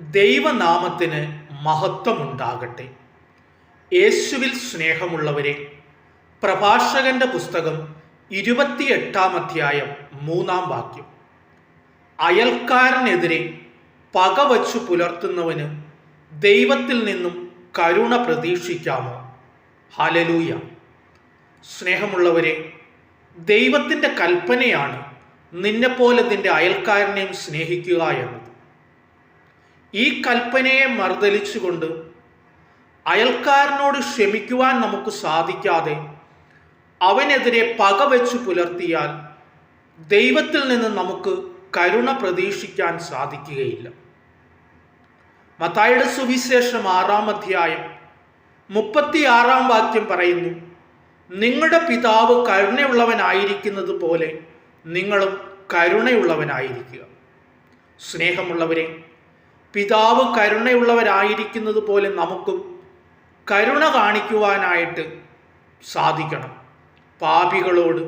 ദൈവനാമത്തിന് മഹത്വമുണ്ടാകട്ടെ. യേശുവിൽ സ്നേഹമുള്ളവരെ പ്രഭാഷകന്റെ പുസ്തകം ഇരുപത്തിയെട്ടാം അധ്യായം മൂന്നാം വാക്യം. അയൽക്കാരനെതിരെ പകവച്ചു പുലർത്തുന്നവന് ദൈവത്തിൽ നിന്നും കരുണ പ്രതീക്ഷിക്കാമോ? ഹലലൂയ സ്നേഹമുള്ളവരെ ദൈവത്തിന്റെ കൽപ്പനയാണ് നിന്നെപ്പോലെ നിന്റെ അയൽക്കാരനെയും സ്നേഹിക്കുക എന്നത്. ഈ കൽപ്പനയെ മറുതലിച്ചുകൊണ്ട് അയൽക്കാരനോട് ക്ഷമിക്കുവാൻ നമുക്ക് സാധിക്കാതെ അവനെതിരെ പകവെച്ചു പുലർത്തിയാൽ ദൈവത്തിൽ നിന്ന് നമുക്ക് കരുണ പ്രതീക്ഷിക്കാൻ സാധിക്കുകയില്ല. മത്തായുടെ സുവിശേഷം ആറാം അധ്യായം മുപ്പത്തിയാറാം വാക്യം പറയുന്നു നിങ്ങളുടെ പിതാവ് കരുണയുള്ളവനായിരിക്കുന്നത് പോലെ നിങ്ങളും കരുണയുള്ളവനായിരിക്കുക. സ്നേഹമുള്ളവരെ പിതാവ് കരുണയുള്ളവരായിരിക്കുന്നത് പോലെ നമുക്കും കരുണ കാണിക്കുവാനായിട്ട് സാധിക്കണം. പാപികളോട്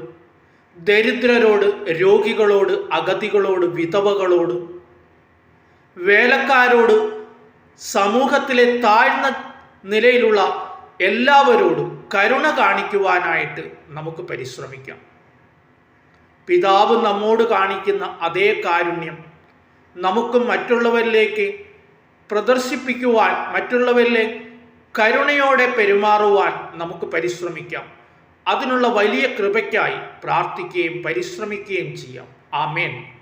ദരിദ്രരോട് രോഗികളോട് അഗതികളോട് വിധവകളോട് വേലക്കാരോട് സമൂഹത്തിലെ താഴ്ന്ന നിലയിലുള്ള എല്ലാവരോടും കരുണ കാണിക്കുവാനായിട്ട് നമുക്ക് പരിശ്രമിക്കാം. പിതാവ് നമ്മോട് കാണിക്കുന്ന അതേ കാരുണ്യം നമുക്ക് മറ്റുള്ളവരിലേക്ക് പ്രദർശിപ്പിക്കുവാൻ മറ്റുള്ളവരിലെ കരുണയോടെ പെരുമാറുവാൻ നമുക്ക് പരിശ്രമിക്കാം. അതിനുള്ള വലിയ കൃപയ്ക്കായി പ്രാർത്ഥിക്കുകയും പരിശ്രമിക്കുകയും ചെയ്യാം. ആമേൻ.